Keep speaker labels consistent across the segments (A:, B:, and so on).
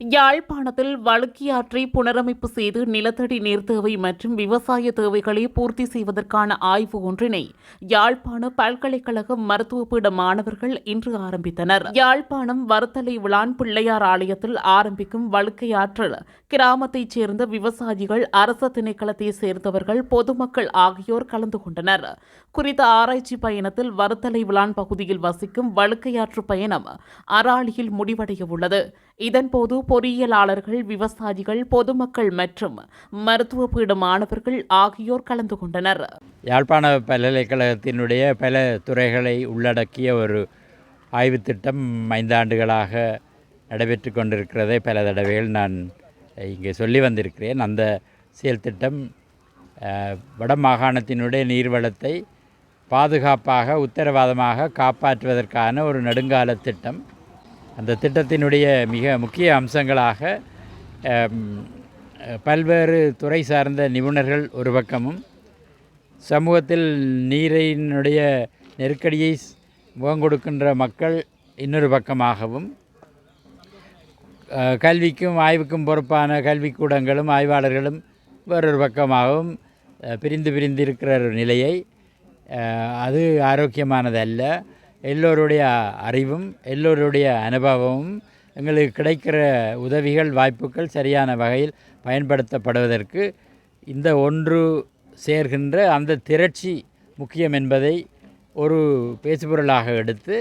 A: யாழ்ப்பாணத்தில் வழுக்கியாற்றை புனரமைப்பு செய்து நிலத்தடி நீர் தேவை மற்றும் விவசாய தேவைகளை பூர்த்தி செய்வதற்கான ஆய்வு ஒன்றினை யாழ்ப்பாண பல்கலைக்கழக மருத்துவ பீட மாணவர்கள் இன்று ஆரம்பித்தனர். யாழ்ப்பாணம் வறுத்தலை விளான் பிள்ளையார் ஆலயத்தில் ஆரம்பிக்கும் வழுக்கையாற்றில் கிராமத்தைச் சேர்ந்த விவசாயிகள் அரச திணைக்களத்தை சேர்ந்தவர்கள் பொதுமக்கள் ஆகியோர் கலந்து கொண்டனர். குறித்த ஆராய்ச்சி பயணத்தில் வறுத்தலை விழான் பகுதியில் வசிக்கும் வழுக்கையாற்று பயணம் அராளியில் முடிவடைய உள்ளது இதன்போது பொறியியலாளர்கள் விவசாயிகள் பொதுமக்கள் மற்றும் மருத்துவ பீட மாணவர்கள் ஆகியோர் கலந்து கொண்டனர்.
B: யாழ்ப்பாண பல்கலைக்கழகத்தினுடைய பல துறைகளை உள்ளடக்கிய ஒரு ஆய்வுத் திட்டம் ஐந்தாண்டுகளாக நடைபெற்று கொண்டிருக்கிறதை பல தடவைகள் நான் இங்கே சொல்லி வந்திருக்கிறேன். அந்த செயல் திட்டம் வட மாகாணத்தினுடைய நீர்வளத்தை பாதுகாப்பாக உத்தரவாதமாக காப்பாற்றுவதற்கான ஒரு நெடுங்கால திட்டம். அந்த திட்டத்தினுடைய மிக முக்கிய அம்சங்களாக பல்வேறு துறை சார்ந்த நிபுணர்கள் ஒரு பக்கமும் சமூகத்தில் நீரினுடைய நெருக்கடியை முகங்கொடுக்கின்ற மக்கள் இன்னொரு பக்கமாகவும் கல்விக்கும் ஆய்வுக்கும் பொறுப்பான கல்விக்கூடங்களும் ஆய்வாளர்களும் வேறொரு பக்கமாகவும் பிரிந்து பிரிந்து இருக்கிற ஒரு நிலையை அது ஆரோக்கியமானதல்ல. எல்லோருடைய அறிவும் எல்லோருடைய அனுபவமும் எங்களுக்கு கிடைக்கிற உதவிகள் வாய்ப்புகள் சரியான வகையில் பயன்படுத்தப்படுவதற்கு இந்த ஒன்று சேர்கின்ற அந்த திரட்சி முக்கியம் என்பதை ஒரு பேசுபொருளாக எடுத்து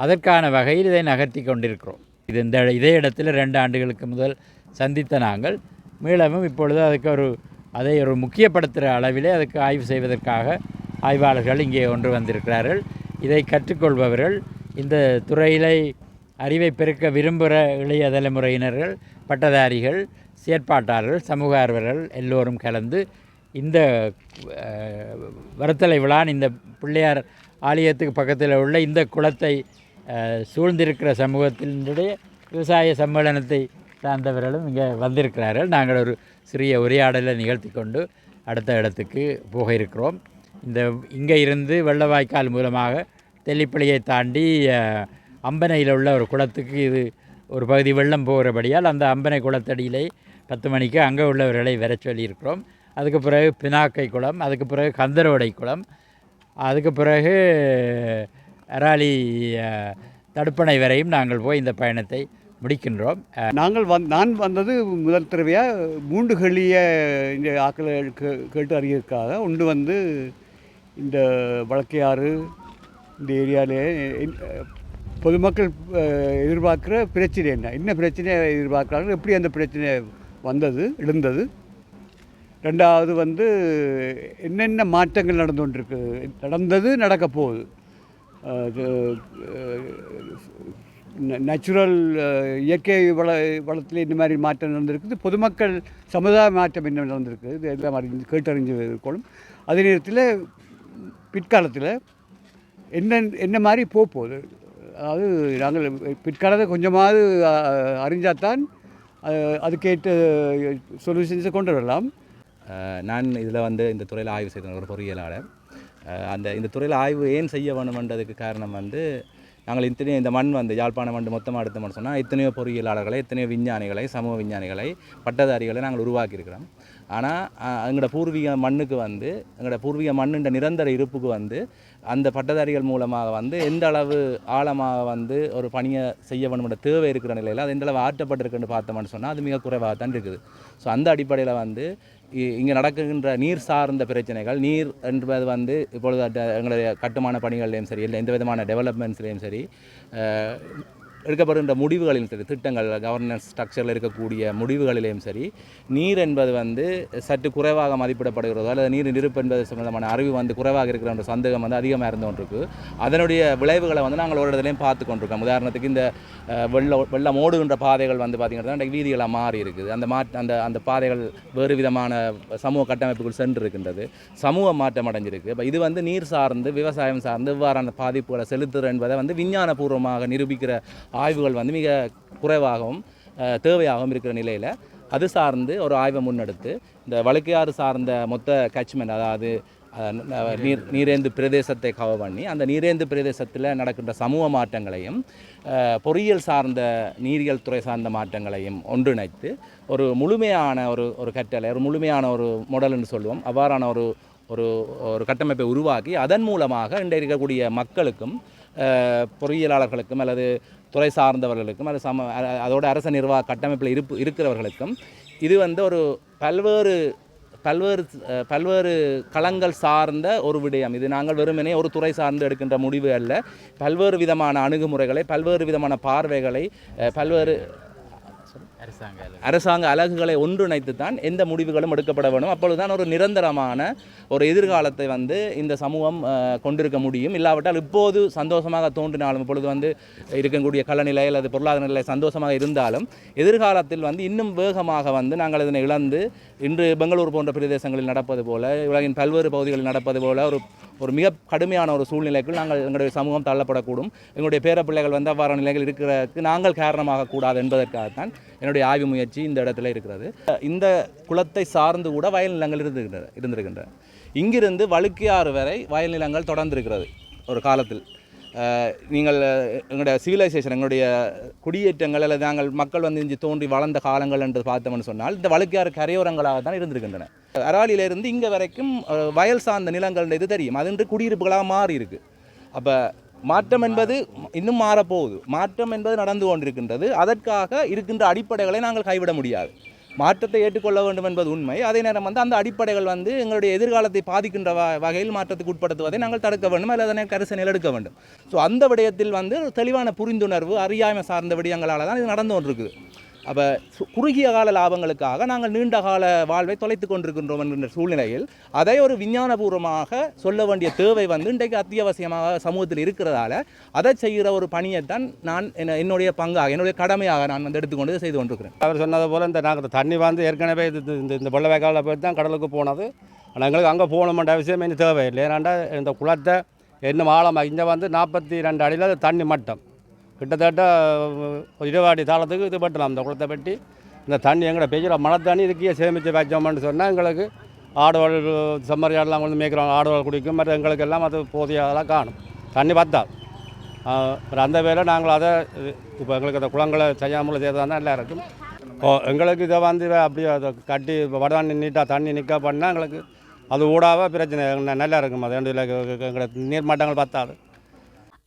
B: அதற்கான வகையில் இதை நகர்த்தி கொண்டிருக்கிறோம். இது இந்த இதே இடத்தில் ரெண்டு ஆண்டுகளுக்கு முதல் சந்தித்த நாங்கள். மீளவும் இப்பொழுது அதுக்கு ஒரு அதை ஒரு முக்கியப்படுத்துகிற அளவிலே அதுக்கு ஆய்வு செய்வதற்காக ஆய்வாளர்கள் இங்கே ஒன்று வந்திருக்கிறார்கள். இதை கற்றுக்கொள்பவர்கள் இந்த துறையிலே அறிவை பெருக்க விரும்புகிற இளைய தலைமுறையினர்கள் பட்டதாரிகள் செயற்பாட்டாளர்கள் சமூக ஆர்வலர்கள் எல்லோரும் கலந்து இந்த வருத்தலை விழான் இந்த பிள்ளையார் ஆலயத்துக்கு பக்கத்தில் உள்ள இந்த குளத்தை சூழ்ந்திருக்கிற சமூகத்தினுடைய விவசாய சம்மேளனத்தை சார்ந்தவர்களும் இங்கே வந்திருக்கிறார்கள். நாங்கள் ஒரு சிறிய உரையாடலை நிகழ்த்தி கொண்டு அடுத்த இடத்துக்கு போக இருக்கிறோம். இந்த இங்கே இருந்து வெள்ளவாய்க்கால் மூலமாக தெல்லிப்பள்ளியை தாண்டி அம்பனையில் உள்ள ஒரு குளத்துக்கு இது ஒரு பகுதி வெள்ளம் போகிறபடியால் அந்த அம்பனை குளத்தடியிலே பத்து மணிக்கு அங்கே உள்ளவர்களை வர சொல்லியிருக்கிறோம். அதுக்கு பிறகு பினாக்கை குளம் அதுக்கு பிறகு கந்தரோடை குளம் அதுக்கு பிறகு அராலி தடுப்பணை வரையும் நாங்கள் போய் இந்த பயணத்தை முடிக்கின்றோம்.
C: நாங்கள் வந் நான் வந்தது முதல் தடவையாக மூன்று கழிய இந்த ஆக்களை கேட்டு அறியறதுக்காக ஒன்று வந்து இந்த வழக்கையாறு இந்த ஏரியாவிலே பொதுமக்கள் எதிர்பார்க்குற பிரச்சனை என்ன? என்ன பிரச்சனையை எதிர்பார்க்குறாங்க எப்படி அந்த பிரச்சனை வந்தது எழுந்தது? ரெண்டாவது வந்து என்னென்ன மாற்றங்கள் நடந்து கொண்டிருக்கு? நடந்தது நடக்க போகுது. அது நேச்சுரல் இயற்கை வள வளத்தில் இந்த மாதிரி மாற்றம் நடந்திருக்குது. பொதுமக்கள் சமுதாய மாற்றம் என்ன நடந்திருக்கு? இது எல்லாம் அறிஞ்சு கேட்டறிஞ்சு இருக்கணும் அதே நேரத்தில் பிற்காலத்தில் என்ன என்ன மாதிரி போக போகுது அதாவது நாங்கள் பிற்காலத்தை கொஞ்சமாவது அறிஞ்சாதான் அது அதுக்கேற்ற சொல்யூஷன்ஸை கொண்டு வரலாம்.
D: நான் இதில் வந்து இந்த துறையில் ஆய்வு செய்த ஒரு பொறியியலாளர். அந்த இந்த துறையில் ஆய்வு ஏன் செய்ய வேணுமென்றதுக்கு காரணம் வந்து நாங்கள் இத்தனையோ இந்த மண் வந்து யாழ்ப்பாண மண் மொத்தமாக எடுத்தோம்னு சொன்னால் எத்தனையோ பொறியியலாளர்களை எத்தனையோ விஞ்ஞானிகளை சமூக விஞ்ஞானிகளை பட்டதாரிகளை நாங்கள் உருவாக்கியிருக்கிறோம். ஆனால் எங்களோட பூர்வீக மண்ணுக்கு வந்து எங்களோட பூர்வீக மண்ணுன்ற நிரந்தர இருப்புக்கு வந்து அந்த பட்டதாரிகள் மூலமாக வந்து எந்த அளவு ஆழமாக வந்து ஒரு பணியை செய்ய வேணுமென்ற தேவை இருக்கிற நிலையில் அது எந்த அளவு ஆற்றப்பட்டிருக்குன்னு பார்த்தோம்னு சொன்னால் அது மிக குறைவாக தான் இருக்குது. ஸோ அந்த அடிப்படையில் வந்து இங்கே நடக்கின்ற நீர் சார்ந்த பிரச்சனைகள் நீர் என்பது வந்து இப்பொழுது எங்களுடைய கட்டுமான பணிகள்லையும் சரி இல்லை எந்த விதமான டெவலப்மெண்ட்ஸ்லேயும் சரி எடுக்கப்படுகின்ற முடிவுகளிலும் சரி திட்டங்கள் கவர்னன்ஸ் ஸ்ட்ரக்சரில் இருக்கக்கூடிய முடிவுகளிலேயும் சரி நீர் என்பது வந்து சற்று குறைவாக மதிப்பிடப்படுகிறதோ அல்லது நீர் இருப்பு என்பது சம்பந்தமான அறிவு வந்து குறைவாக இருக்கிற ஒரு சந்தேகம் வந்து அதிகமாக இருந்து கொண்டிருக்கு. அதனுடைய விளைவுகளை வந்து நாங்கள் ஒரு இடத்துலையும் பார்த்து கொண்டிருக்கோம். உதாரணத்துக்கு இந்த வெள்ள வெள்ளம் ஓடுகின்ற பாதைகள் வந்து பார்த்திங்கன்னா வீதிகளாக மாறி இருக்குது. அந்த மா அந்த அந்த பாதைகள் வேறு விதமான சமூக கட்டமைப்புக்குள் சென்று இருக்கின்றது சமூக மாற்றம் அடைஞ்சிருக்கு. இப்போ இது வந்து நீர் சார்ந்து விவசாயம் சார்ந்து இவ்வாறான பாதிப்புகளை செலுத்துகிற என்பதை வந்து விஞ்ஞானபூர்வமாக நிரூபிக்கிற ஆய்வுகள் வந்து மிக குறைவாகவும் தேவையாகவும் இருக்கிற நிலையில் அது சார்ந்து ஒரு ஆய்வை முன்னெடுத்து இந்த வழுக்கையாறு சார்ந்த மொத்த கேட்ச்மெண்ட் அதாவது நீர் நீரேந்து பிரதேசத்தை கவர் பண்ணி அந்த நீரேந்து பிரதேசத்தில் நடக்கின்ற சமூக மாற்றங்களையும் பொறியியல் சார்ந்த நீரியல் துறை சார்ந்த மாற்றங்களையும் ஒன்றிணைத்து ஒரு முழுமையான ஒரு ஒரு கட்டளை ஒரு முழுமையான ஒரு மொடல்னு சொல்லுவோம். அவ்வாறான ஒரு ஒரு ஒரு கட்டமைப்பை உருவாக்கி அதன் மூலமாக இன்றைய இருக்கக்கூடிய மக்களுக்கும் பொறியியலாளர்களுக்கும் அல்லது துறை சார்ந்தவர்களுக்கும் அல்லது சம அதோட அரச நிர்வாக கட்டமைப்பில் இருப்பு இருக்கிறவர்களுக்கும் இது வந்து ஒரு பல்வேறு பல்வேறு பல்வேறு களங்கள் சார்ந்த ஒரு விடயம். இது நாங்கள் வெறுமனே ஒரு துறை சார்ந்து எடுக்கின்ற முடிவு அல்ல. பல்வேறு விதமான அணுகுமுறைகளை பல்வேறு விதமான பார்வைகளை பல்வேறு
B: அரசாங்க
D: அலகுகளை ஒன்றிணைத்து தான் எந்த முடிவுகளும் எடுக்கப்பட வேண்டும் அப்பொழுதுதான் ஒரு நிரந்தரமான ஒரு எதிர்காலத்தை வந்து இந்த சமூகம் கொண்டிருக்க முடியும். இல்லாவிட்டால் இப்போது சந்தோஷமாக தோன்றினாலும் இப்பொழுது வந்து இருக்கக்கூடிய கலநிலை அல்லது பொருளாதார நிலை சந்தோஷமாக இருந்தாலும் எதிர்காலத்தில் வந்து இன்னும் வேகமாக வந்து நாங்கள் இதனை இழந்து இன்று பெங்களூர் போன்ற பிரதேசங்களில் நடப்பது போல உலகின் பல்வேறு பகுதிகளில் நடப்பது போல ஒரு ஒரு மிக கடுமையான ஒரு சூழ்நிலைக்குள் நாங்கள் எங்களுடைய சமூகம் தள்ளப்படக்கூடும். எங்களுடைய பேர பிள்ளைகள் வந்து அவ்வாறான நிலைகள் இருக்கிறதுக்கு நாங்கள் காரணமாக கூடாது என்பதற்காகத்தான் என்னுடைய ஆய்வு முயற்சி இந்த இடத்துல இருக்கிறது. இந்த குளத்தை சார்ந்து கூட வயல் நிலங்கள் இருந்திருக்கின்றன இருந்திருக்கின்றன இங்கிருந்து வழுக்கியாறு வரை வயல் நிலங்கள் தொடர்ந்திருக்கிறது ஒரு காலத்தில். நீங்கள் எங்களுடைய சிவிலைசேஷன் எங்களுடைய குடியேற்றங்கள் அல்லது நாங்கள் மக்கள் வந்து இஞ்சி தோன்றி வளர்ந்த காலங்கள் என்று பார்த்தோம்னு சொன்னால் இந்த வழுக்கையாறு கரையோரங்களாக தான் இருந்திருக்கின்றன. அராலியிலிருந்து இங்கே வரைக்கும் வயல் சார்ந்த நிலங்கள் இது தெரியும். அது இன்று குடியிருப்புகளாக மாறி இருக்குது அப்போ மாற்றம் என்பது இன்னும் மாறப்போகுது. மாற்றம் என்பது நடந்து கொண்டிருக்கின்றது. அதற்காக இருக்கின்ற அடிப்படைகளை நாங்கள் கைவிட முடியாது. மாற்றத்தை ஏற்றுக்கொள்ள வேண்டும் என்பது உண்மை. அதே நேரம் வந்து அந்த அடிப்படைகள் வந்து எங்களுடைய எதிர்காலத்தை பாதிக்கின்ற வ வகையில் மாற்றத்துக்கு உட்படுத்துவதை நாங்கள் தடுக்க வேண்டும். அல்லது அதனை கரிசனையில் எடுக்க வேண்டும். ஸோ அந்த விடயத்தில் வந்து தெளிவான புரிந்துணர்வு அறியாமை சார்ந்த விடயங்களால் தான் இது நடந்து கொண்டிருக்குது. அப்போ குறுகிய கால லாபங்களுக்காக நாங்கள் நீண்ட கால வாழ்வை தொலைத்து கொண்டிருக்கின்றோம் என்கின்ற சூழ்நிலையில் அதை ஒரு விஞ்ஞானபூர்வமாக சொல்ல வேண்டிய தேவை வந்து இன்றைக்கு அத்தியாவசியமாக சமூகத்தில் இருக்கிறதால அதை செய்கிற ஒரு பணியைத்தான் நான் என்ன- என்னுடைய பங்காக என்னுடைய கடமையாக நான் வந்து எடுத்துக்கொண்டு செய்து கொண்டிருக்கிறேன்.
E: அவர் சொன்னது போல் இந்த நாங்கள் தண்ணி வந்து ஏற்கனவே இது இந்த இந்த வெள்ளவேக்காலில் போய் தான் கடலுக்கு போனது. ஆனால் எங்களுக்கு அங்கே போகணுமென்ற அவசியம் இன்னும் தேவையில்லை. ஏன்னாண்டா இந்த குளத்தை இன்னும் ஆழமாக இங்கே வந்து நாற்பத்தி ரெண்டு அடியில் தண்ணி மட்டம். கிட்டத்தட்ட ஒரு தாளத்துக்கு இது பட்டலாம் அந்த குளத்தை வெட்டி இந்த தண்ணி எங்கட பெய்கிற மழை தண்ணி இதுக்கே சேமித்து வச்சோம்னு சொன்னால் எங்களுக்கு ஆடுவாள் செம்மறியாடெல்லாம் கொண்டு மேய்க்கிறோம் ஆடுவாள் குடிக்கும். மற்ற எங்களுக்கு எல்லாம் அது போதிய அதெல்லாம் காணும். தண்ணி பார்த்தா அப்புறம் அந்த வேலை நாங்கள் அதை இப்போ எங்களுக்கு அந்த குளங்களை செய்யாமல் செய்தால் நல்லா இருக்கும். ஓ எங்களுக்கு இதை வந்து அப்படியே அதை கட்டி வடவாணி நீட்டாக தண்ணி நிற்க பண்ணால் எங்களுக்கு அது ஊடாக பிரச்சனை. நல்லா இருக்கும். அது எங்களுக்கு எங்களை நீர்மட்டங்கள் பார்த்தாது